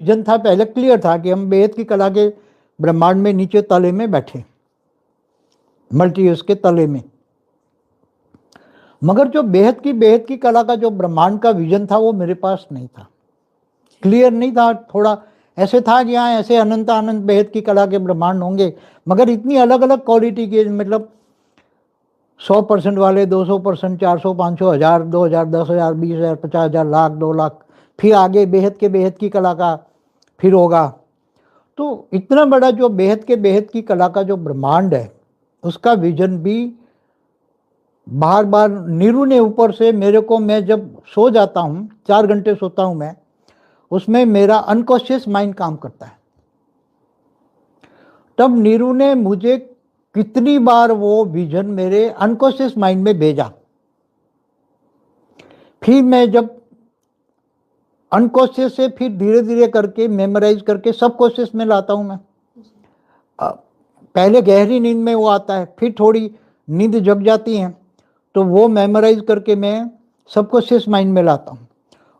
Vision था पहले clear था कि हम बेहद की कला के ब्रह्मांड में नीचे तले में बैठे मल्टीवर्स के तले में। मगर जो बेहद की बेहद की कला का जो ब्रह्मांड का विजन था, वो मेरे पास नहीं था। क्लियर नहीं था, थोड़ा ऐसे था कि हाँ ऐसे अनंत अनंत बेहद की कला के ब्रह्मांड होंगे, मगर इतनी अलग अलग क्वालिटी के मतलब सौ परसेंट वाले, दो सौ परसेंट, चार सौ, पाँच सौ, हज़ार, दो हज़ार, दस हज़ार, बीस हज़ार, पचास हज़ार, लाख, दो लाख, फिर आगे बेहद के बेहद की कला का फिर होगा। तो इतना बड़ा जो बेहद के बेहद की कला का जो ब्रह्मांड है, उसका विजन भी बार बार नीरू ने ऊपर से मेरे को मैं जब सो जाता हूँ, चार घंटे सोता हूँ मैं, उसमें मेरा अनकॉन्शियस माइंड काम करता है। तब नीरू ने मुझे कितनी बार वो विजन मेरे अनकॉन्शियस माइंड में भेजा। फिर मैं जब अनकॉन्शियस से फिर धीरे धीरे करके मेमोराइज करके सब कॉन्शियस में लाता हूँ मैं। पहले गहरी नींद में वो आता है, फिर थोड़ी नींद जग जाती है तो वो मेमोराइज करके मैं सबकॉन्शियस माइंड में लाता हूँ।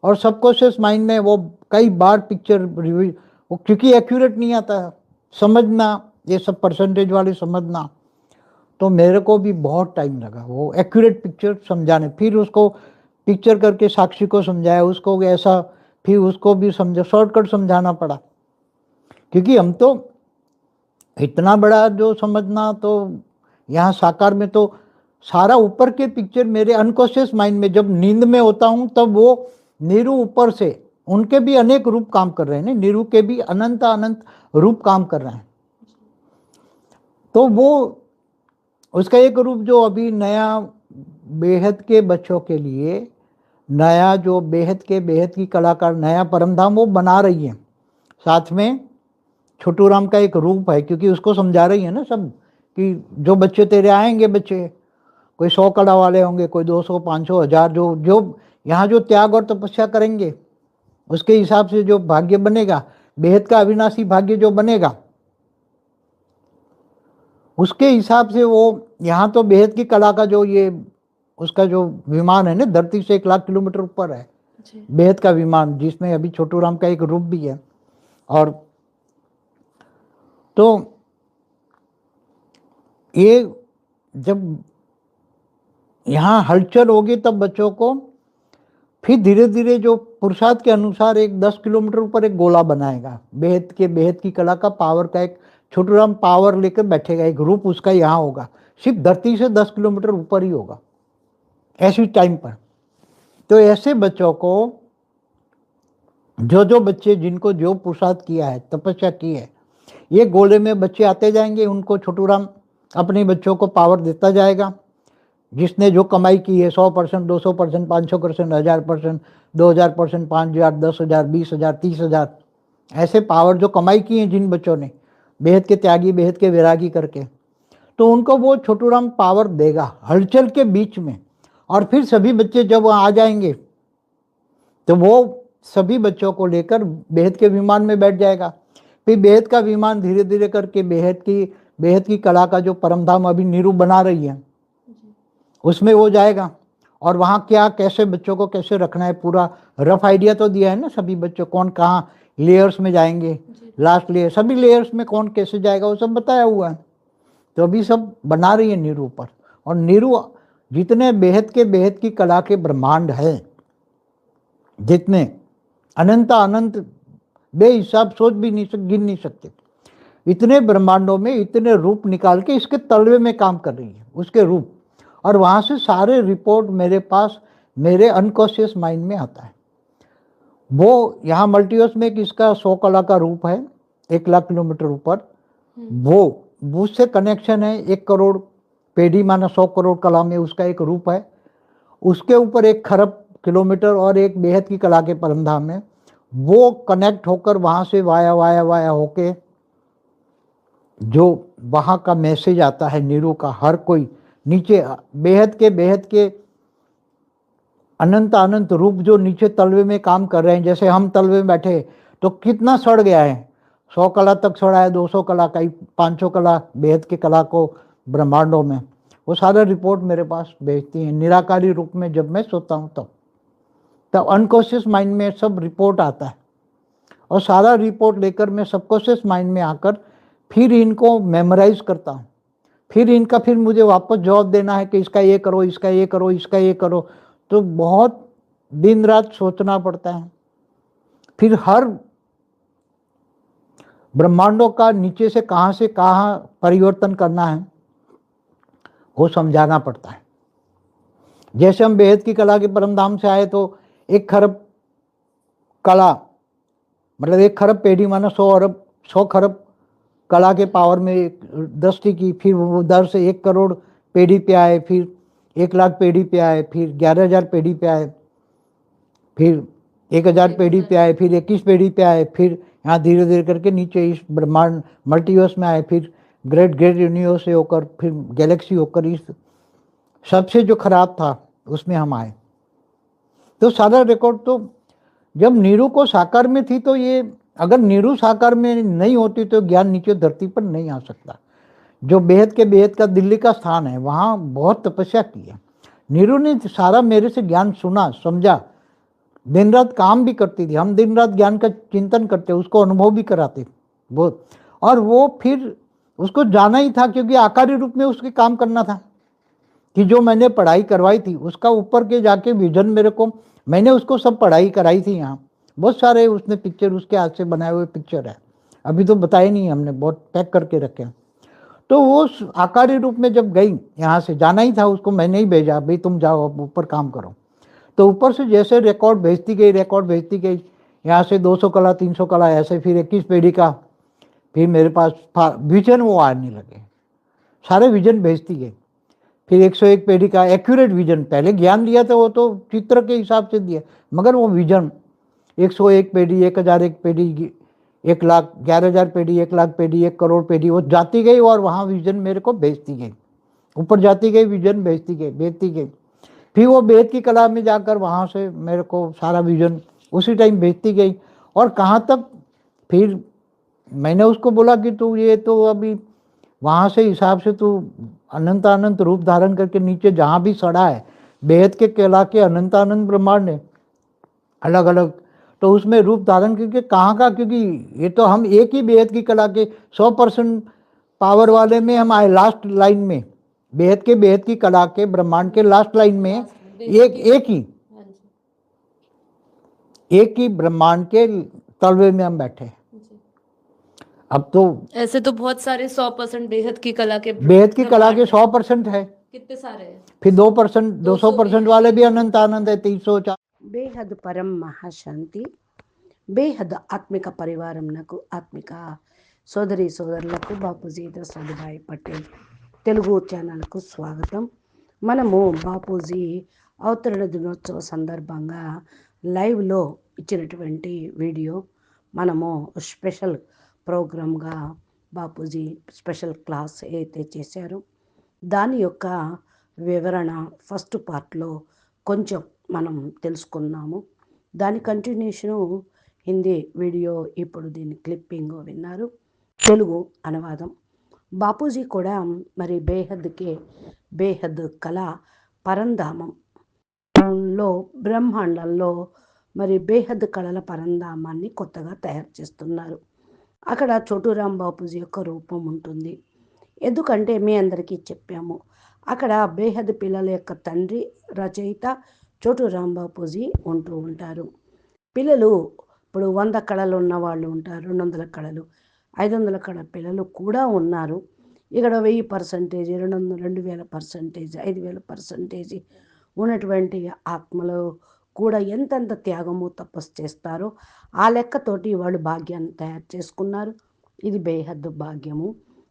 और सबकॉन्शियस माइंड में वो कई बार पिक्चर रिव्यू वो क्योंकि एक्यूरेट नहीं आता है, समझना, ये सब परसेंटेज वाले समझना तो मेरे को भी बहुत टाइम लगा वो एक्यूरेट पिक्चर समझाने। फिर उसको पिक्चर करके साक्षी को समझाया, उसको ऐसा फिर उसको भी समझा शॉर्टकट समझाना पड़ा। क्योंकि हम तो इतना बड़ा जो समझना तो यहाँ साकार में तो सारा ऊपर के पिक्चर मेरे अनकॉन्शियस माइंड में जब नींद में होता हूँ, तब वो नीरू ऊपर से, उनके भी अनेक रूप काम कर रहे हैं नीरू के भी अनंत अनंत रूप काम कर रहे हैं। तो वो, उसका एक रूप जो अभी नया बेहद के बच्चों के लिए नया जो बेहद के बेहद की कलाकार नया परमधाम, वो बना रही है। साथ में छोटू राम का एक रूप है, क्योंकि उसको समझा रही है ना सब, कि जो बच्चे तेरे आएँगे बच्चे, कोई सौ कला वाले होंगे, कोई दो सौ, पाँच सौ, हज़ार, जो जो, यहाँ जो त्याग और तपस्या करेंगे, उसके हिसाब से जो भाग्य बनेगा, बेहद का अविनाशी भाग्य जो बनेगा, उसके हिसाब से वो, यहाँ तो बेहद की कला का जो ये उसका जो विमान है ना धरती से एक लाख किलोमीटर ऊपर है। बेहद का विमान जिसमें अभी छोटू राम का एक रूप भी है। और तो ये जब यहाँ हलचल होगी तब बच्चों को फिर धीरे धीरे जो पुरुषार्थ के अनुसार एक दस किलोमीटर ऊपर एक गोला बनाएगा। बेहद के बेहद की कला का पावर का एक छोटू राम पावर लेकर बैठेगा एक रूप उसका यहाँ होगा। सिर्फ़ धरती से दस किलोमीटर ऊपर ही होगा। ऐसी टाइम पर। तो ऐसे बच्चों को जो जो बच्चे जिनको जो पुरुषार्थ किया है, तपस्या की है, ये गोले में बच्चे आते जाएँगे, उनको छोटू राम अपने बच्चों को पावर देता जाएगा। जिसने जो कमाई की है, सौ परसेंट, दो सौ परसेंट, पाँच सौ परसेंट, हज़ार परसेंट, दो हज़ार परसेंट, पाँच हज़ार, दस हज़ार, बीस हज़ार, तीस हज़ार। ऐसे पावर जो कमाई की है जिन बच्चों ने, बेहद के त्यागी, बेहद के वैरागी करके तो उनको वो छोटू राम पावर देगा। हलचल के बीच में और फिर सभी बच्चे जब वहाँ आ जाएँगे तो वो सभी बच्चों को लेकर बेहद के विमान में बैठ जाएगा। फिर बेहद का विमान धीरे धीरे करके बेहद की बेहद की कला का जो परमधाम अभी नीरू बना रही है उसमें वो जाएगा। और वहाँ क्या कैसे बच्चों को कैसे रखना है पूरा रफ आइडिया तो दिया है ना सभी बच्चों कौन कहाँ लेयर्स में जाएँगे लास्ट लेयर सभी लेयर्स में कौन कैसे जाएगा वो सब बताया हुआ है। तो अभी सब बना रही है नीरू पर और नीरू जितने बेहद के बेहद की कला के ब्रह्मांड है जितने अनंत अनंत बेहिसाब सोच भी नहीं सक गिन नहीं सकते। इतने ब्रह्मांडों में इतने रूप निकाल के इसके तलवे में काम कर रही है उसके रूप। और वहाँ से सारे रिपोर्ट मेरे पास मेरे अनकॉन्शियस माइंड में आता है। वो यहाँ मल्टीवर्स में किसका सौ कला का रूप है एक लाख किलोमीटर ऊपर। हम्म। वो उससे कनेक्शन है एक करोड़ पेडी माना सौ करोड़ कला में उसका एक रूप है। उसके ऊपर एक खरब किलोमीटर और एक बेहद की कला के परमधाम में वो कनेक्ट होकर वहाँ से वाया वाया वाया होके जो वहाँ का मैसेज आता है नीरू का, हर कोई नीचे, बेहद के बेहद के अनंत अनंत रूप जो नीचे तलवे में काम कर रहे हैं, जैसे हम तलवे में बैठे तो कितना सड़ गया है। सौ कला तक सड़ा है, दो सौ कला कई पाँच सौ कला बेहद के कला को ब्रह्मांडों में। वो सारा रिपोर्ट मेरे पास भेजती हैं, निराकारी रूप में जब मैं सोता हूँ तब। तब अनकॉन्शियस माइंड में सब रिपोर्ट आता है। और सारा रिपोर्ट लेकर मैं सबकॉन्शियस माइंड में आकर फिर इनको मेमोराइज करता हूँ। फिर इनका फिर मुझे वापस जवाब देना है कि इसका ये करो, इसका ये करो, इसका ये करो। तो बहुत दिन रात सोचना पड़ता है। फिर हर ब्रह्मांडों का नीचे से कहाँ से कहाँ परिवर्तन करना है। वो समझाना पड़ता है। जैसे हम बेहद की कला के परम धाम से आए तो एक खरब कला मतलब एक खरब पेढ़ी माना सौ अरब, सौ खरब कला के पावर में दृष्टि की, फिर दर से एक करोड़ पेढ़ी पे आए, फिर एक लाख पेढ़ी पे आए, फिर ग्यारह हज़ार पेढ़ी पे आए, फिर एक हज़ार पेढ़ी पे आए, फिर इक्कीस पेढ़ी पे आए, फिर यहाँ धीरे धीरे करके नीचे इस ब्रह्मांड, मल्टीवर्स में आए, फिर ग्रेट ग्रेट यूनिवर्स से होकर, फिर गैलेक्सी होकर इस सबसे जो खराब था, उसमें हम आए। तो सारा रिकॉर्ड तो जब नीरू को साकार में थी तो ये अगर नीरू साकार में नहीं होती तो ज्ञान नीचे धरती पर नहीं आ सकता। जो बेहद के बेहद का दिल्ली का स्थान है, वहाँ बहुत तपस्या की है। नीरू ने सारा मेरे से ज्ञान सुना, समझा। दिन रात काम भी करती थी, हम दिन रात ज्ञान का चिंतन करते, उसको अनुभव भी कराते। बहुत और वो फिर उसको जाना ही था क्योंकि आकारी रूप में उसके काम करना था कि जो मैंने पढ़ाई करवाई थी, उसका ऊपर के जाके विजन मेरे को, मैंने उसको सब पढ़ाई कराई थी यहाँ। बहुत सारे उसने पिक्चर उसके हाथ से बनाए हुए पिक्चर है। अभी तो बताए नहीं हमने, बहुत पैक करके रखे हैं। तो वो आकारी रूप में जब गई यहाँ से, जाना ही था उसको, मैंने ही भेजा, भाई तुम जाओ, अब ऊपर काम करो। तो ऊपर से जैसे रिकॉर्ड भेजती गई रिकॉर्ड भेजती गई, यहाँ से 200 कला 300 कला, ऐसे फिर 21 पेढ़ी का फिर मेरे पास विजन वो आने लगे। सारे विजन भेजती गई। फिर 101 पेढ़ी का एक्यूरेट विजन पहले ज्ञान दिया था वो तो चित्र के हिसाब से दिया, मगर वो विजन 101 पेढ़ी एक हज़ार एक पेढ़ी एक लाख, ग्यारह हज़ार पेढ़ी एक लाख पेढ़ी एक करोड़ पेढ़ी वो जाती गई और वहाँ विजन मेरे को भेजती गई। ऊपर जाती गई विजन भेजती गई भेजती गई। फिर वो वेद की कला में जाकर वहाँ से मेरे को सारा विजन उसी टाइम भेजती गई। और कहाँ तक? फिर मैंने उसको बोला कि तू ये तो अभी वहाँ से हिसाब से तू अनंत अनंत रूप धारण करके नीचे जहाँ भी सड़ा है बेहद के कला के अनंत अनंत ब्रह्मांड है अलग अलग तो उसमें रूप धारण करके कहाँ का? क्योंकि ये तो हम एक ही बेहद की कला के सौ परसेंट पावर वाले में हम आए लास्ट लाइन में। बेहद के बेहद की कला के ब्रह्मांड के लास्ट लाइन में एक एक ही। हाँ एक ही ब्रह्मांड के तलवे में हम बैठे हैं। अब तो ऐसे तो बहुत सारे सौ परसेंट बेहद की कला के बेहद की कला के सौ परसेंट है कितने सारे हैं फिर दो परसेंट दो सौ परसेंट वाले भी अनंत आनंद है तीन सौ चार బేహద్ పరం మహాశాంతి బేహద్ ఆత్మిక పరివారంనకు ఆత్మిక సోదరి సోదరులకు బాపూజీ దశరథభాయ్ పటేల్ తెలుగు ఛానల్కు స్వాగతం మనము బాపూజీ అవతరణ దినోత్సవ సందర్భంగా లైవ్లో ఇచ్చినటువంటి వీడియో మనము స్పెషల్ ప్రోగ్రామ్గా బాపూజీ స్పెషల్ క్లాస్ అయితే చేశారో దాని యొక్క వివరణ ఫస్ట్ పార్ట్లో కొంచెం మనం తెలుసుకున్నాము దాని కంటిన్యూషను హిందీ వీడియో ఇప్పుడు దీని క్లిప్పింగ్ విన్నారు. తెలుగు అనువాదం. బాపూజీ కూడా మరి బేహద్కే బేహద్ కళ పరంధామం. లో బ్రహ్మాండంలో మరి బేహద్ కళల పరంధామాన్ని కొత్తగా తయారు చేస్తున్నారు. అక్కడ చోటురాం బాపూజీ యొక్క రూపం ఉంటుంది. ఎందుకంటే మీ అందరికీ చెప్పాము అక్కడ బేహద్ పిల్లల యొక్క తండ్రి రచయిత చోటు రాంబాపూజీ ఉంటూ ఉంటారు. పిల్లలు ఇప్పుడు వంద కళలు ఉన్న వాళ్ళు ఉంటారు రెండు వందల కళలు ఐదు వందల కళ పిల్లలు కూడా ఉన్నారు. ఇక్కడ వెయ్యి పర్సంటేజ్ రెండు వందల రెండు వేల పర్సంటేజ్ ఐదు వేల పర్సంటేజ్ ఉన్నటువంటి ఆత్మలు కూడా ఎంతెంత త్యాగము తపస్సు చేస్తారో ఆ లెక్కతోటి వాళ్ళు భాగ్యాన్ని తయారు చేసుకున్నారు. ఇది బేహద్దు భాగ్యము.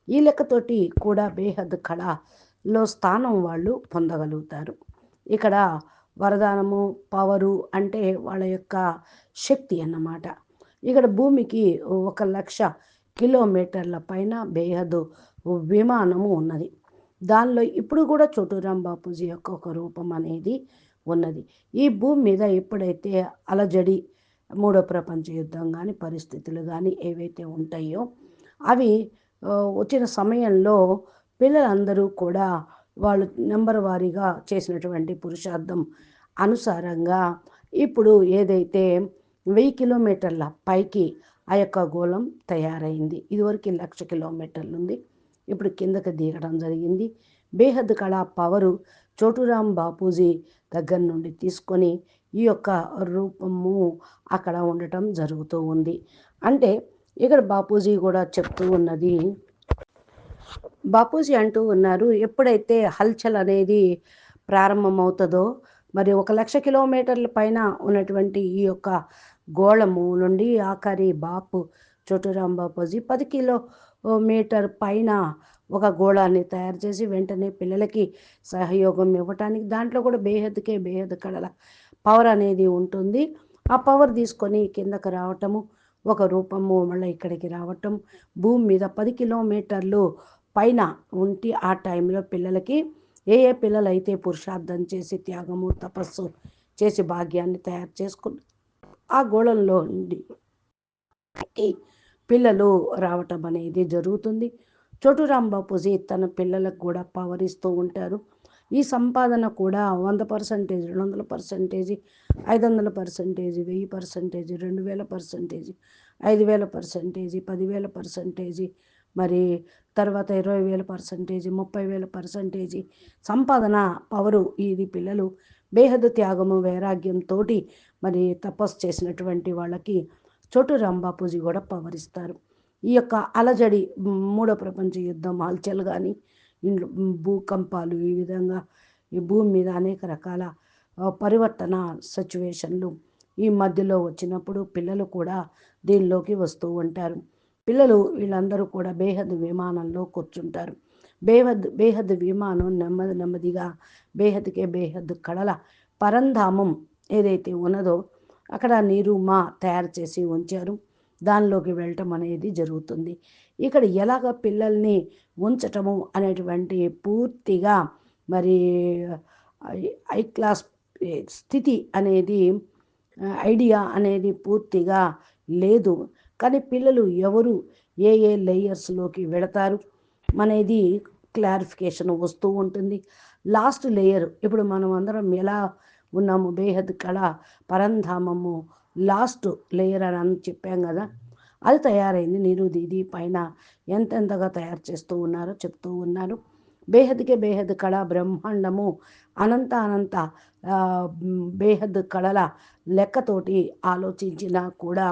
ఈ లెక్కతోటి కూడా బేహద్ కళలో స్థానం వాళ్ళు పొందగలుగుతారు. ఇక్కడ వరదానము పవరు అంటే వాళ్ళ యొక్క శక్తి అన్నమాట. ఇక్కడ భూమికి ఒక లక్ష కిలోమీటర్ల పైన బేహద్ విమానము ఉన్నది. దానిలో ఇప్పుడు కూడా చోటురాం బాపూజీ యొక్క ఒక రూపం అనేది ఉన్నది. ఈ భూమి మీద ఎప్పుడైతే అలజడి మూడో ప్రపంచ యుద్ధం కానీ పరిస్థితులు కానీ ఏవైతే ఉంటాయో అవి వచ్చిన సమయంలో పిల్లలందరూ కూడా వాళ్ళు నెంబర్ వారీగా చేసినటువంటి పురుషార్థం అనుసారంగా ఇప్పుడు ఏదైతే వెయ్యి కిలోమీటర్ల పైకి ఆ యొక్క గోళం తయారైంది. ఇదివరకు లక్ష కిలోమీటర్లు ఉంది ఇప్పుడు కిందకి దిగడం జరిగింది. బేహద్ కళా పవరు చోటురాం బాపూజీ దగ్గర నుండి తీసుకొని ఈ యొక్క రూపము అక్కడ ఉండటం జరుగుతూ ఉంది. అంటే ఇక్కడ బాపూజీ కూడా చెప్తూ ఉన్నది. బాపూజీ అంటూ ఉన్నారు ఎప్పుడైతే హల్చల్ అనేది ప్రారంభమవుతుందో మరి ఒక లక్ష కిలోమీటర్ల పైన ఉన్నటువంటి ఈ యొక్క గోళము నుండి ఆఖరి బాపు చోటురాం బాపూజీ పది కిలో మీటర్ పైన ఒక గోళాన్ని తయారు చేసి వెంటనే పిల్లలకి సహయోగం ఇవ్వటానికి దాంట్లో కూడా బేహద్కే బేహద్ కళల పవర్ అనేది ఉంటుంది. ఆ పవర్ తీసుకొని కిందకు రావటము ఒక రూపము మళ్ళీ ఇక్కడికి రావటం భూమి మీద పది కిలోమీటర్లు పైన ఉంటే ఆ టైంలో పిల్లలకి ఏ ఏ పిల్లలు అయితే పురుషార్థం చేసి త్యాగము తపస్సు చేసి భాగ్యాన్ని తయారు చేసుకుని ఆ గోళంలో నుండి పిల్లలు రావటం అనేది జరుగుతుంది. చోటురాం బాపూజీ తన పిల్లలకు కూడా పవర్ ఇస్తూ ఉంటారు. ఈ సంపాదన కూడా వంద పర్సంటేజ్ రెండు వందల పర్సంటేజ్ ఐదు వందల పర్సంటేజ్ వెయ్యి పర్సంటేజ్ రెండు వేల పర్సంటేజ్ ఐదు వేల పర్సంటేజ్ పదివేల పర్సంటేజ్ మరి తర్వాత ఇరవై వేల పర్సంటేజ్ ముప్పై వేల పర్సంటేజ్ సంపాదన పవరు ఇది పిల్లలు బేహద త్యాగము వైరాగ్యంతో మరి తపస్సు చేసినటువంటి వాళ్ళకి చోటు రాంబాపూజీ కూడా పవరిస్తారు ఈ యొక్క అలజడి మూడో ప్రపంచ యుద్ధం ఆల్చలు కానీ ఇండ్లు భూకంపాలు ఈ విధంగా ఈ భూమి మీద అనేక రకాల పరివర్తన సిచ్యువేషన్లు ఈ మధ్యలో వచ్చినప్పుడు పిల్లలు కూడా దీనిలోకి వస్తూ ఉంటారు. పిల్లలు వీళ్ళందరూ కూడా బేహద్ విమానంలో కూర్చుంటారు. బేహద్ బేహద్ విమానం నెమ్మది నెమ్మదిగా బేహద్కే బేహద్ కడల పరంధామం ఏదైతే ఉన్నదో అక్కడ నీరు మా తయారు చేసి ఉంచారు. దానిలోకి వెళ్ళటం అనేది జరుగుతుంది. ఇక్కడ ఎలాగ పిల్లల్ని ఉంచటము అనేటువంటి పూర్తిగా మరి ఐ- ఐ క్లాస్ స్థితి అనేది ఐడియా అనేది పూర్తిగా లేదు. కానీ పిల్లలు ఎవరు ఏ ఏ లేయర్స్లోకి వెడతారు అనేది క్లారిఫికేషన్ వస్తూ ఉంటుంది. లాస్ట్ లేయర్ ఇప్పుడు మనం అందరం ఎలా ఉన్నాము? బేహద్ కళ పరంధామము లాస్ట్ లేయర్ అని చెప్పాం కదా అది తయారైంది. నీరు దీది పైన ఎంతెంతగా తయారు చేస్తూ ఉన్నారో చెప్తూ ఉన్నారు. బేహద్కే బేహద్ కళ బ్రహ్మాండము అనంత అనంత బేహద్ కళల లెక్కతోటి ఆలోచించినా కూడా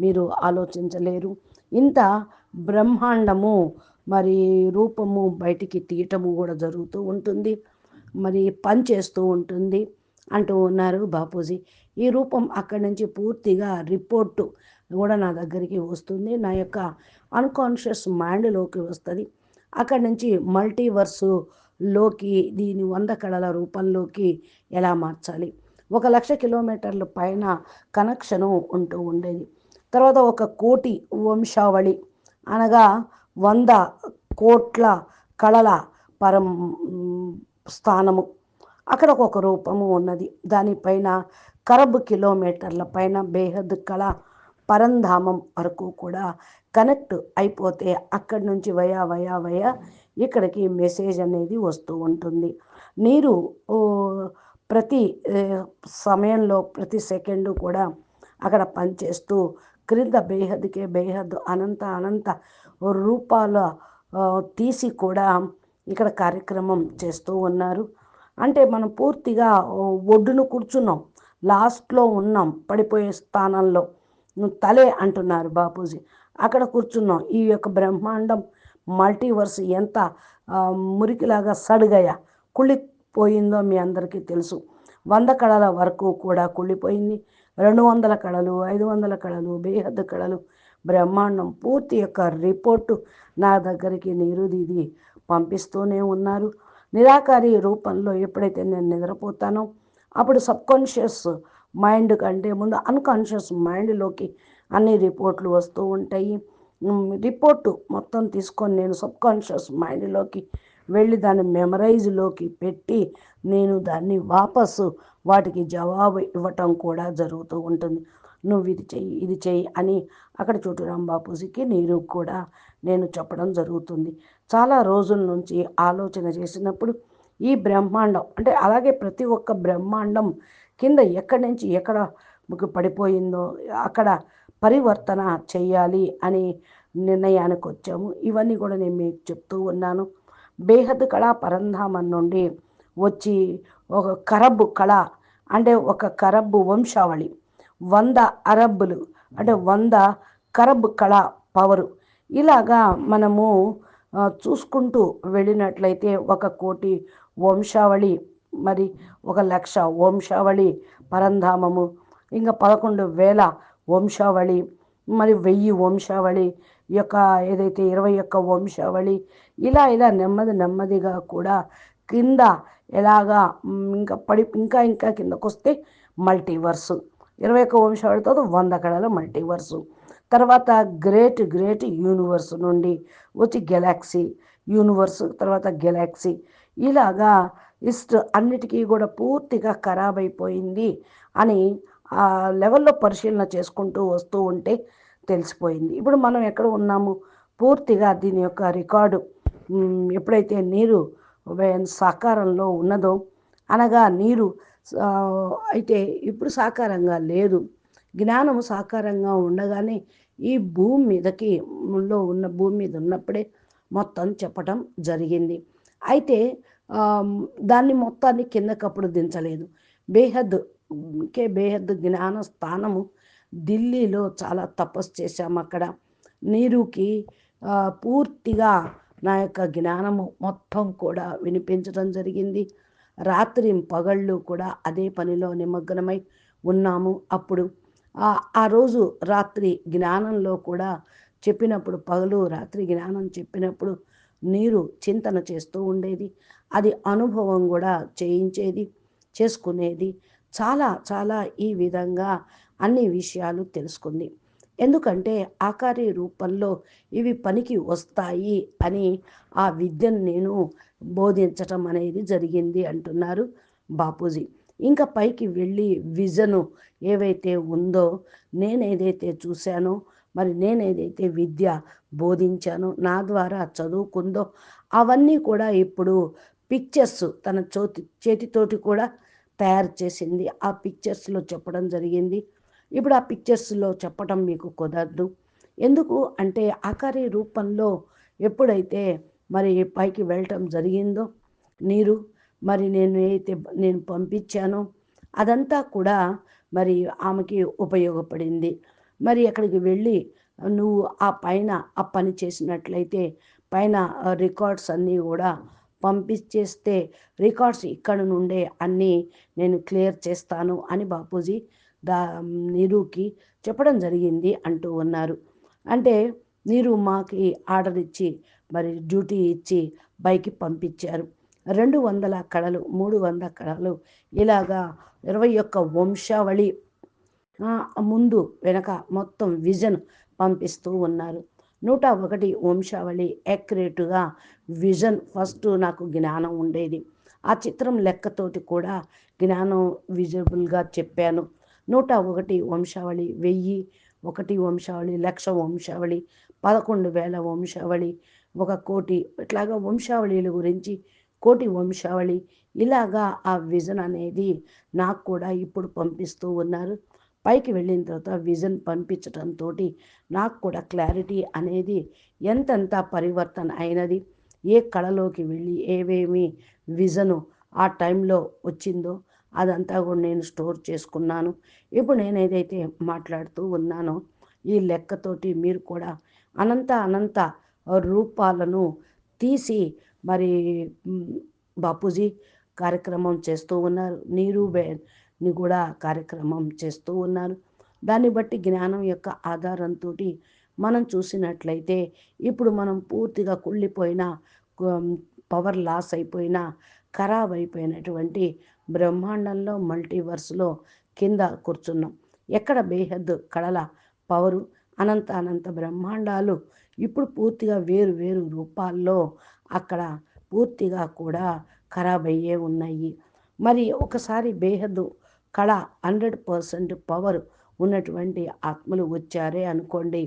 మీరు ఆలోచించలేరు. ఇంత బ్రహ్మాండము మరి రూపము బయటికి తీయటము కూడా జరుగుతూ ఉంటుంది. మరి పనిచేస్తూ ఉంటుంది. అంటూ ఉన్నారు బాపూజీ. ఈ రూపం అక్కడి నుంచి పూర్తిగా రిపోర్టు కూడా నా దగ్గరికి వస్తుంది. నా యొక్క అన్కాన్షియస్ మైండ్లోకి వస్తుంది. అక్కడి నుంచి మల్టీవర్సులోకి దీని వంద కళల రూపంలోకి ఎలా మార్చాలి? ఒక లక్ష కిలోమీటర్ల పైన కనెక్షను ఉంటూ ఉండేది. తర్వాత ఒక కోటి వంశావళి అనగా వంద కోట్ల కళల పరం స్థానము. అక్కడ ఒక రూపము ఉన్నది. దానిపైన కరబ్ కిలోమీటర్ల పైన బేహద్ కళ పరంధామం వరకు కూడా కనెక్ట్ అయిపోతే అక్కడి నుంచి వయా వయా వయా ఇక్కడికి మెసేజ్ అనేది వస్తూ ఉంటుంది. నీరు ప్రతి సమయంలో ప్రతి సెకండు కూడా అక్కడ పనిచేస్తూ క్రింద బేహద్కే బేహద్ అనంత అనంత రూపాల తీసి కూడా ఇక్కడ కార్యక్రమం చేస్తూ ఉన్నారు. అంటే మనం పూర్తిగా ఒడ్డును కూర్చున్నాం. లాస్ట్లో ఉన్నాం పడిపోయే స్థానంలో. తలే అంటున్నారు బాపూజీ. అక్కడ కూర్చున్నాం. ఈ యొక్క బ్రహ్మాండం మల్టీవర్స్ ఎంత మురికిలాగా సడుగయ కుళ్ళిపోయిందో మీ అందరికీ తెలుసు. వంద కళల వరకు కూడా కుళ్ళిపోయింది. రెండు వందల కళలు ఐదు వందల కళలు బేహద్ కళలు. బ్రహ్మాండం పూర్తి యొక్క రిపోర్టు నా దగ్గరికి నిరుదిది పంపిస్తూనే ఉన్నారు. నిరాకారి రూపంలో ఎప్పుడైతే నేను నిద్రపోతానో అప్పుడు సబ్కాన్షియస్ మైండ్ కంటే ముందు అన్కాన్షియస్ మైండ్లోకి అన్ని రిపోర్ట్లు వస్తూ ఉంటాయి. రిపోర్టు మొత్తం తీసుకొని నేను సబ్కాన్షియస్ మైండ్లోకి వెళ్ళి దాన్ని మెమరైజ్లోకి పెట్టి నేను దాన్ని వాపసు వాటికి జవాబు ఇవ్వటం కూడా జరుగుతూ ఉంటుంది. నువ్వు ఇది చెయ్యి ఇది చెయ్యి అని అక్కడ చోటు బాపూజీకి నేను కూడా నేను చెప్పడం జరుగుతుంది. చాలా రోజుల నుంచి ఆలోచన చేసినప్పుడు ఈ బ్రహ్మాండం అంటే అలాగే ప్రతి ఒక్క బ్రహ్మాండం కింద ఎక్కడి నుంచి ఎక్కడ ముగ్గు పడిపోయిందో అక్కడ పరివర్తన చేయాలి అని నిర్ణయానికి వచ్చాము. ఇవన్నీ కూడా నేను మీకు చెప్తూ ఉన్నాను. బేహద్ కళ పరంధామం నుండి వచ్చి ఒక కరబ్ కళ అంటే ఒక కరబ్ వంశావళి వంద అరబ్బులు అంటే వంద కరబ్ కళ పవరు. ఇలాగా మనము చూసుకుంటూ వెళ్ళినట్లయితే ఒక కోటి వంశావళి మరి ఒక లక్ష వంశావళి పరంధామము ఇంకా పదకొండు వేల వంశావళి మరి వెయ్యి వంశావళి యొక్క ఏదైతే ఇరవై ఒక్క వంశావళి ఇలా ఇలా నెమ్మది నెమ్మదిగా కూడా కింద ఎలాగా ఇంకా పడి ఇంకా ఇంకా కిందకు వస్తే మల్టీవర్సు. ఇరవై ఒక్క వంశావళితో వంద కళల మల్టీవర్సు. తర్వాత గ్రేట్ గ్రేట్ యూనివర్స్ నుండి వచ్చి గెలాక్సీ యూనివర్స్ తర్వాత గెలాక్సీ. ఇలాగా ఇస్ట్ అన్నిటికీ కూడా పూర్తిగా ఖరాబ్ అయిపోయింది అని ఆ లెవెల్లో పరిశీలన చేసుకుంటూ వస్తూ ఉంటే తెలిసిపోయింది. ఇప్పుడు మనం ఎక్కడ ఉన్నాము? పూర్తిగా దీని యొక్క రికార్డు ఎప్పుడైతే నీరు సాకారంలో ఉన్నదో అనగా నీరు అయితే ఇప్పుడు సాకారంగా లేదు. జ్ఞానం సాకారంగా ఉండగానే ఈ భూమి మీదకి లో ఉన్న భూమి మీద ఉన్నప్పుడే మొత్తం చెప్పటం జరిగింది. అయితే దాన్ని మొత్తాన్ని కిందకప్పుడు దించలేదు. బేహద్ కే బేహద్ జ్ఞాన స్థానము ఢిల్లీలో చాలా తపస్సు చేశాము అక్కడ. నీరుకి పూర్తిగా నా యొక్క జ్ఞానము మొత్తం కూడా వినిపించడం జరిగింది. రాత్రి పగళ్ళు కూడా అదే పనిలో నిమగ్నమై ఉన్నాము. అప్పుడు ఆ ఆ రోజు రాత్రి జ్ఞానంలో కూడా చెప్పినప్పుడు పగలు రాత్రి జ్ఞానం చెప్పినప్పుడు నీరు చింతన చేస్తూ ఉండేది. అది అనుభవం కూడా చేయించేది చేసుకునేది. చాలా చాలా ఈ విధంగా అన్ని విషయాలు తెలుసుకుంది. ఎందుకంటే ఆకారి రూపంలో ఇవి పనికి వస్తాయి అని ఆ విద్యను నేను బోధించటం అనేది జరిగింది అంటున్నారు బాపూజీ. ఇంకా పైకి వెళ్ళి విజను ఏవైతే ఉందో నేను ఏదైతే చూశానో మరి నేను ఏదైతే విద్య బోధించానో నా ద్వారా చదువుకుందో అవన్నీ కూడా ఇప్పుడు పిక్చర్స్ తన చోతి చేతితోటి కూడా తయారు చేసింది. ఆ పిక్చర్స్లో చెప్పడం జరిగింది. ఇప్పుడు ఆ పిక్చర్స్లో చెప్పటం మీకు కుదరదు. ఎందుకు అంటే ఆకారి రూపంలో ఎప్పుడైతే మరి పైకి వెళ్ళటం జరిగిందో నీరు మరి నేను అయితే నేను పంపించానో. అదంతా కూడా మరి ఆమెకి ఉపయోగపడింది. మరి అక్కడికి వెళ్ళి నువ్వు ఆ పైన ఆ పని చేసినట్లయితే పైన రికార్డ్స్ అన్నీ కూడా పంపించేస్తే రికార్డ్స్ ఇక్కడ నుండే అన్నీ నేను క్లియర్ చేస్తాను అని బాపూజీ దా నీరుకి చెప్పడం జరిగింది అంటూ ఉన్నారు. అంటే నీరు మాకి ఆర్డర్ ఇచ్చి మరి డ్యూటీ ఇచ్చి బైకి పంపించారు. రెండు వందల కళలు మూడు వందల కళలు. ఇలాగా ఇరవై ఒక్క వంశావళి ముందు వెనక మొత్తం విజన్ పంపిస్తూ ఉన్నారు. నూట ఒకటి వంశావళి యాక్యురేట్గా విజన్ ఫస్ట్ నాకు జ్ఞానం ఉండేది. ఆ చిత్రం లెక్కతోటి కూడా జ్ఞానం విజిబుల్గా చెప్పాను. నూట ఒకటి వంశావళి వెయ్యి ఒకటి వంశావళి లక్ష వంశావళి పదకొండు వేల వంశావళి ఒక కోటి ఇట్లాగా వంశావళిల గురించి కోటి వంశావళి. ఇలాగా ఆ విజన్ అనేది నాకు కూడా ఇప్పుడు పంపిస్తూ ఉన్నారు. పైకి వెళ్ళిన తర్వాత విజన్ పంపించడంతో నాకు కూడా క్లారిటీ అనేది ఎంతెంత పరివర్తన అయినది. ఏ కళలోకి వెళ్ళి ఏవేమి విజను ఆ టైంలో వచ్చిందో అదంతా కూడా నేను స్టోర్ చేసుకున్నాను. ఇప్పుడు నేను ఏదైతే మాట్లాడుతూ ఉన్నానో ఈ లెక్కతోటి మీరు కూడా అనంత అనంత రూపాలను తీసి మరి బాపూజీ కార్యక్రమం చేస్తూ ఉన్నారు. నీరు బేని కూడా కార్యక్రమం చేస్తూ ఉన్నారు. దాన్ని బట్టి జ్ఞానం యొక్క ఆధారంతో మనం చూసినట్లయితే ఇప్పుడు మనం పూర్తిగా కుళ్ళిపోయిన పవర్ లాస్ అయిపోయిన ఖరాబ్ అయిపోయినటువంటి బ్రహ్మాండంలో మల్టీవర్స్లో కింద కూర్చున్నాం. ఎక్కడ బేహద్ కళల పవరు అనంత అనంత బ్రహ్మాండాలు ఇప్పుడు పూర్తిగా వేరు వేరు రూపాల్లో అక్కడ పూర్తిగా కూడా ఖరాబ్ అయ్యే ఉన్నాయి. మరి ఒకసారి బేహద్దు కళ హండ్రెడ్ పర్సెంట్ పవర్ ఉన్నటువంటి ఆత్మలు వచ్చారే అనుకోండి.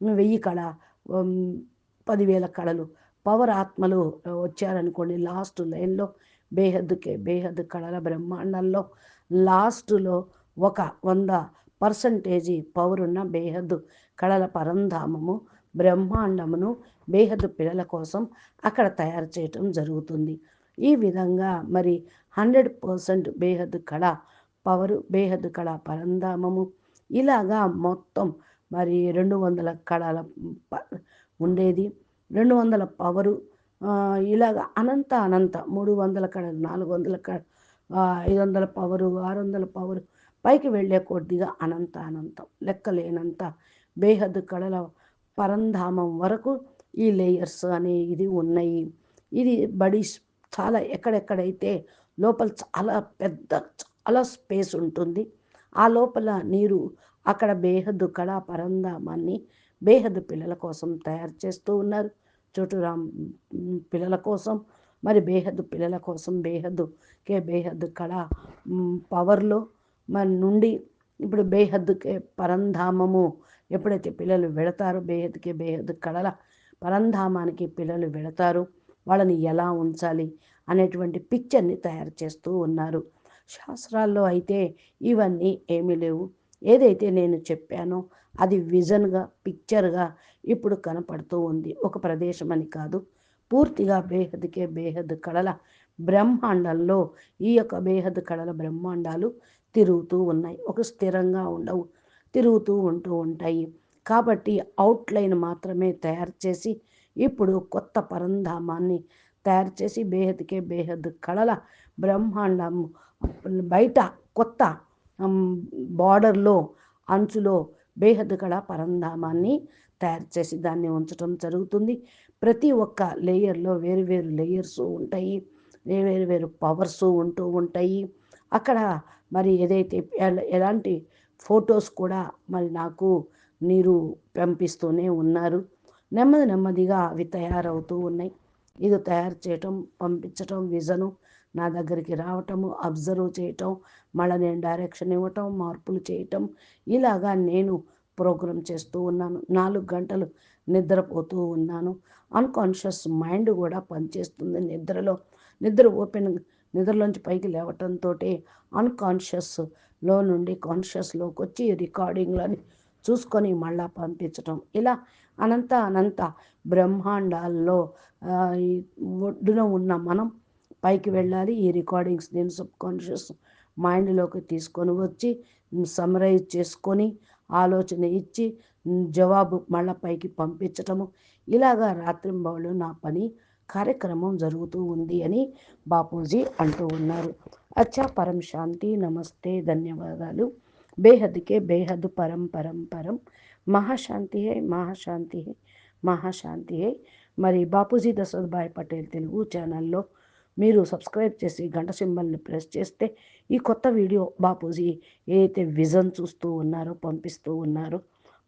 వెయ్యి కళ పదివేల కళలు పవర్ ఆత్మలు వచ్చారనుకోండి. లాస్ట్ లైన్లో బేహద్దుకే బేహద్దు కళల బ్రహ్మాండంలో లాస్ట్లో ఒక వంద పర్సంటేజీ పవరున్న బేహద్దు కళల పరంధామము బ్రహ్మాండమును బేహద్దు పిల్లల కోసం అక్కడ తయారు చేయటం జరుగుతుంది. ఈ విధంగా మరి హండ్రెడ్ పర్సెంట్ బేహద్ కళ పవరు బేహద్ కళ పరంధామము ఇలాగా మొత్తం మరి రెండు వందల కళల ఉండేది. రెండు వందల పవరు ఇలాగ అనంత అనంత మూడు వందల కళలు నాలుగు వందల కళ ఐదు వందల పవరు ఆరు వందల పవరు పైకి వెళ్ళే కొద్దిగా అనంత అనంతం లెక్కలేనంత బేహద్ కళల పరంధామం వరకు ఈ లేయర్స్ అనే ఇది ఉన్నాయి. ఇది బడి చాలా ఎక్కడెక్కడైతే లోపల చాలా పెద్ద చాలా స్పేస్ ఉంటుంది. ఆ లోపల నీరు అక్కడ బేహద్దు కళా పరంధామాన్ని బేహద్దు పిల్లల కోసం తయారు చేస్తూ ఉన్నారు. చోటురామ్ పిల్లల కోసం మరి బేహద్దు పిల్లల కోసం బేహద్దు కే బేహద్దు కళ పవర్లో మరి నుండి ఇప్పుడు బేహద్దుకే పరంధామము ఎప్పుడైతే పిల్లలు వెళతారు బేహద్కి బేహద్ కళల పరంధామానికి పిల్లలు వెళతారు వాళ్ళని ఎలా ఉంచాలి అనేటువంటి పిక్చర్ని తయారు చేస్తూ ఉన్నారు. శాస్త్రాల్లో అయితే ఇవన్నీ ఏమీ లేవు. ఏదైతే నేను చెప్పానో అది విజన్గా పిక్చర్గా ఇప్పుడు కనపడుతూ ఉంది. ఒక ప్రదేశం అని కాదు. పూర్తిగా బేహద్కే బేహద్ కళల బ్రహ్మాండంలో ఈ యొక్క బేహద్ కళల బ్రహ్మాండాలు తిరుగుతూ ఉన్నాయి. ఒక స్థిరంగా ఉండవు. తిరుగుతూ ఉంటూ ఉంటాయి. కాబట్టి అవుట్లైన్ మాత్రమే తయారు చేసి ఇప్పుడు కొత్త పరంధామాన్ని తయారు చేసి బేహద్కే బేహద్ కళల బ్రహ్మాండం బయట కొత్త బార్డర్లో అంచులో బేహద్ కళ పరంధామాన్ని తయారు చేసి దాన్ని ఉంచడం జరుగుతుంది. ప్రతి ఒక్క లేయర్లో వేరు వేరు లేయర్స్ ఉంటాయి. వేరు వేరు పవర్స్ ఉంటూ ఉంటాయి. అక్కడ మరి ఏదైతే ఎలాంటి ఫొటోస్ కూడా మరి నాకు మీరు పంపిస్తూనే ఉన్నారు. నెమ్మది నెమ్మదిగా అవి తయారవుతూ ఉన్నాయి. ఇది తయారు చేయటం పంపించటం విజను నా దగ్గరికి రావటము అబ్జర్వ్ చేయటం మళ్ళీ నేను డైరెక్షన్ ఇవ్వటం మార్పులు చేయటం ఇలాగా నేను ప్రోగ్రామ్ చేస్తూ ఉన్నాను. నాలుగు గంటలు నిద్రపోతూ ఉన్నాను. అన్కాన్షియస్ మైండ్ కూడా పనిచేస్తుంది నిద్రలో. నిద్ర ఓపెన్ నిద్రలోంచి పైకి లేవటంతో అన్కాన్షియస్లో నుండి కాన్షియస్లోకి వచ్చి రికార్డింగ్లని చూసుకొని మళ్ళా పంపించటం. ఇలా అనంత అనంత బ్రహ్మాండాల్లో ఒడ్డున ఉన్న మనం పైకి వెళ్ళాలి. ఈ రికార్డింగ్స్ నేను సబ్ కాన్షియస్ మైండ్లోకి తీసుకొని వచ్చి సమరైజ్ చేసుకొని ఆలోచన ఇచ్చి జవాబు మళ్ళా పైకి పంపించటము. ఇలాగా రాత్రింబవళ్ళు నా పని కార్యక్రమం జరుగుతూ ఉంది అని బాపూజీ అంటూ ఉన్నారు. అచ్చా పరం శాంతి నమస్తే ధన్యవాదాలు. బేహద్కే బేహద్ పరం పరం పరం. మహాశాంతి హే మహాశాంతి హే మహాశాంతి హే మరి బాపూజీ దశరథభాయ్ పటేల్ తెలుగు ఛానల్లో మీరు సబ్స్క్రైబ్ చేసి గంట సింబల్ని ప్రెస్ చేస్తే ఈ కొత్త వీడియో బాపూజీ ఏదైతే విజన్ చూస్తూ ఉన్నారో పంపిస్తూ ఉన్నారో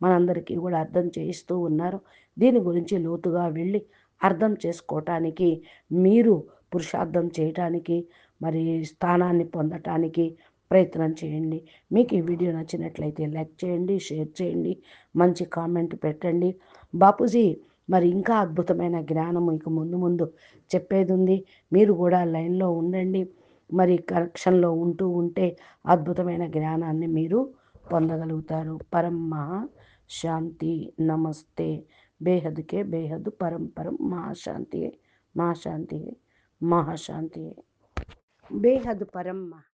మనందరికీ కూడా అర్థం చేయిస్తూ ఉన్నారో. దీని గురించి లోతుగా వెళ్ళి అర్థం చేసుకోవటానికి మీరు పురుషార్థం చేయటానికి మరి స్థానాన్ని పొందటానికి ప్రయత్నం చేయండి. మీకు ఈ వీడియో నచ్చినట్లయితే లైక్ చేయండి షేర్ చేయండి మంచి కామెంట్ పెట్టండి. బాపూజీ మరి ఇంకా అద్భుతమైన జ్ఞానం ఇక ముందు ముందు చెప్పేది ఉంది. మీరు కూడా లైన్లో ఉండండి. మరి కనెక్షన్లో ఉంటూ ఉంటే అద్భుతమైన జ్ఞానాన్ని మీరు పొందగలుగుతారు. పరమ్మ శాంతి. నమస్తే. బేహద్కే బేహద్ పరం పరం మహాశాంతి మహాశాంతి మహాశాంతి బేహద్ పరం మహా